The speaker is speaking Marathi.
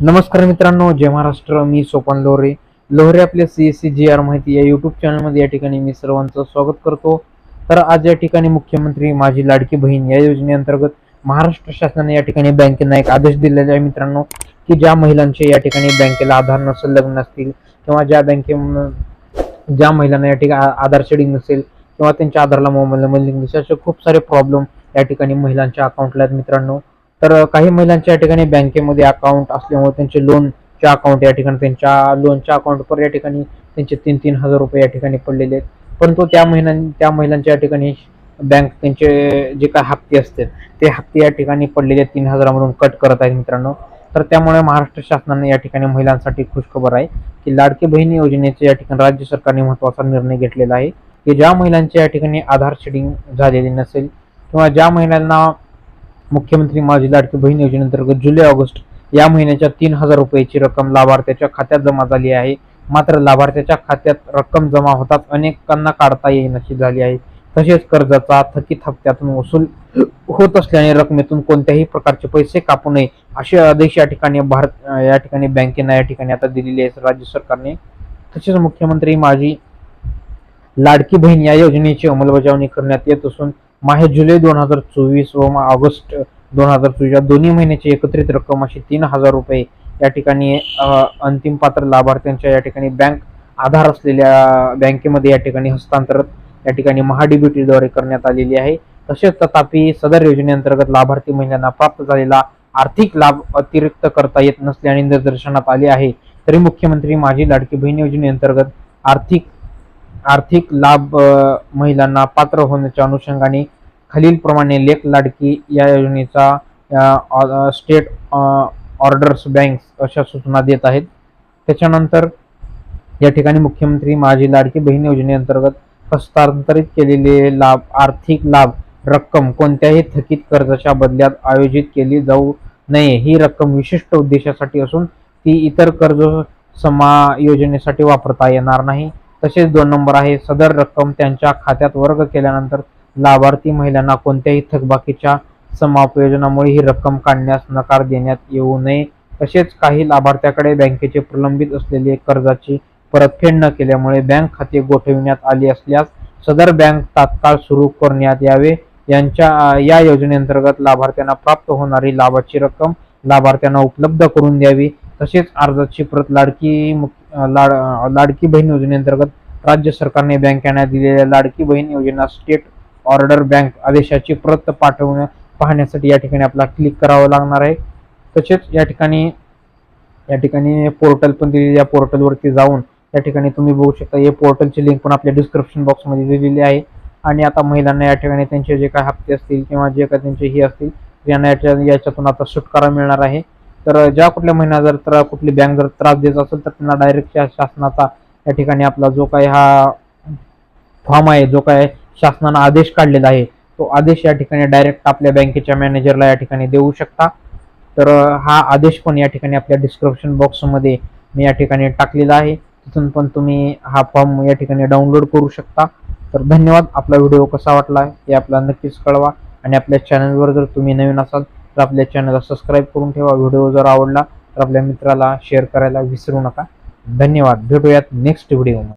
नमस्कार मित्रांनो जय महाराष्ट्र. मी सोपान लोहरे. लोहरे आपले C S C G R माहिती या युट्यूब चॅनलमध्ये या ठिकाणी मी सर्वांचं स्वागत करतो. तर आज या ठिकाणी मुख्यमंत्री माझी लाडकी बहीण या योजनेअंतर्गत महाराष्ट्र शासनाने या ठिकाणी बँकेना एक आदेश दिलेला आहे मित्रांनो की ज्या महिलांचे या ठिकाणी बँकेला आधार नसेल लग्न असतील किंवा ज्या बँके ज्या महिलांना या ठिकाणी आधार शेडिंग नसेल किंवा त्यांच्या आधारला मोबाईल नंबर लिंक नसेल असे खूप सारे प्रॉब्लेम या ठिकाणी महिलांच्या अकाउंटला आहेत मित्रांनो. तर काही महिलांच्या या ठिकाणी बँकेमध्ये अकाउंट असल्यामुळे त्यांचे लोनचे अकाउंट या ठिकाणी त्यांच्या लोनच्या अकाउंटवर या ठिकाणी त्यांचे तीन तीन हजार रुपये या ठिकाणी पडलेले आहेत. परंतु त्या महिला त्या महिलांच्या या ठिकाणी बँक त्यांचे जे काय हप्ते असतात ते हप्ते या ठिकाणी पडलेले तीन हजारामधून कट करत आहेत मित्रांनो. तर त्यामुळे महाराष्ट्र शासनाने या ठिकाणी महिलांसाठी खुशखबर आहे की लाडकी बहीण योजनेचे या ठिकाणी राज्य सरकारने महत्त्वाचा निर्णय घेतलेला आहे. की ज्या महिलांच्या या ठिकाणी आधार शेडिंग झालेली नसेल किंवा ज्या महिलांना मुख्यमंत्री माझी लाडकी बहीण योजनेअंतर्गत जुलै ऑगस्ट या महिन्याच्या तीन हजार रुपयाची रक्कम लाभार्थ्याच्या खात्यात जमा झाली आहे. मात्र लाभार्थ्याच्या खात्यात रक्कम जमा होताच अनेकांना काढता येईनाशी झाली आहे. तसेच कर्जाचा थकीत हप्त्यातून वसूल होत असल्याने रकमेतून कोणत्याही प्रकारचे पैसे कापू नये असे आदेश या ठिकाणी भारत या ठिकाणी बँकेनं या ठिकाणी आता दिलेले आहे राज्य सरकारने तसेच मुख्यमंत्री माझी लाडकी बहीण या योजनेची अंमलबजावणी करण्यात येत असून माहे जुलै दोन हजार चोवीस व मा- ऑगस्ट दोन हजार चोवीस या दोन्ही महिन्याची एकत्रित रक्कम अशी तीन हजार रुपये या ठिकाणी अंतिम पात्र लाभार्थ्यांच्या या ठिकाणी बँक आधार असलेल्या बँकेमध्ये या ठिकाणी हस्तांतरित या ठिकाणी महाडीबीटीद्वारे करण्यात आलेली आहे. तसेच तथापि सदर योजनेअंतर्गत लाभार्थी महिलांना प्राप्त झालेला आर्थिक लाभ अतिरिक्त करता येत नसल्याने निदर्शनात आले आहे. तरी मुख्यमंत्री माझी लाडकी बहीण योजनेअंतर्गत आर्थिक आर्थिक लाभ महिलांना पात्र होण्याच्या अनुषंगाने खालीलप्रमाणे लेख लाडकी या योजनेचा ऑ- स्टेट ऑर्डर्स बँक अशा सूचना देत आहेत. त्याच्यानंतर या ठिकाणी मुख्यमंत्री माझी लाडकी बहीण योजनेअंतर्गत हस्तांतरित केलेले लाभ आर्थिक लाभ रक्कम कोणत्याही थकीत कर्जाच्या बदल्यात आयोजित केली जाऊ नये ही रक्कम विशिष्ट उद्देशासाठी असून ती इतर कर्ज समायोजनेसाठी वापरता येणार नाही. तसेच दोन नंबर आहे सदर रक्कम त्यांच्या खात्यात वर्ग केल्यानंतर लाभार्थी महिलांना कोणत्याही थकबाकीच्या समापयोजनामुळे ही रक्कम काढण्यास नकार देण्यात येऊ नये. तसेच काही लाभार्थ्याकडे बँकेचे प्रलंबित असलेले कर्जाची परतफेड न केल्यामुळे बँक खाते गोठविण्यात आले असल्यास सदर बँक तात्काळ सुरू करण्यात यावे. यांच्या या योजनेअंतर्गत लाभार्थ्यांना प्राप्त होणारी लाभाची रक्कम लाभार्थ्यांना उपलब्ध करून द्यावी. तसेच अर्जाची प्रत लाडकी लाड लाडकी बहीण योजनेअंतर्गत राज्य सरकारने बँकांना दिलेल्या लाडकी बहीण योजना स्टेट ऑर्डर बँक आदेशाची प्रत पाठवण्या पाहण्यासाठी या ठिकाणी आपल्याला क्लिक करावं लागणार आहे. तसेच या ठिकाणी या ठिकाणी पोर्टल पण दिलेली या पोर्टलवरती जाऊन या ठिकाणी तुम्ही बघू शकता हे पोर्टलची लिंक पण आपल्या डिस्क्रिप्शन बॉक्समध्ये दिलेली आहे. आणि आता महिलांना या ठिकाणी त्यांचे जे काही हप्ते असतील किंवा जे काही त्यांचे हे असतील यांना याच्या याच्यातून आता सुटकारा मिळणार आहे. तर ज्या कुठल्या महिना जर तर कुठली बँक जर त्रास देत असेल तर त्यांना डायरेक्ट शासनाचा या ठिकाणी आपला जो काही हा फॉर्म आहे जो काय शासनानं आदेश काढलेला आहे तो आदेश या ठिकाणी डायरेक्ट आपल्या बँकेच्या मॅनेजरला या ठिकाणी देऊ शकता. तर हा आदेश पण या ठिकाणी आपल्या डिस्क्रिप्शन बॉक्समध्ये मी या ठिकाणी टाकलेला आहे. तिथून पण तुम्ही हा फॉर्म या ठिकाणी डाउनलोड करू शकता. तर धन्यवाद. आपला व्हिडिओ कसा वाटला हे आपल्याला नक्कीच कळवा. आणि आपल्या चॅनलवर जर तुम्ही नवीन असाल तर आपल्या चॅनलला सबस्क्राईब करून ठेवा. व्हिडिओ जर आवडला तर आपल्या मित्राला शेअर करायला विसरू नका. धन्यवाद. भेटूयात नेक्स्ट व्हिडिओ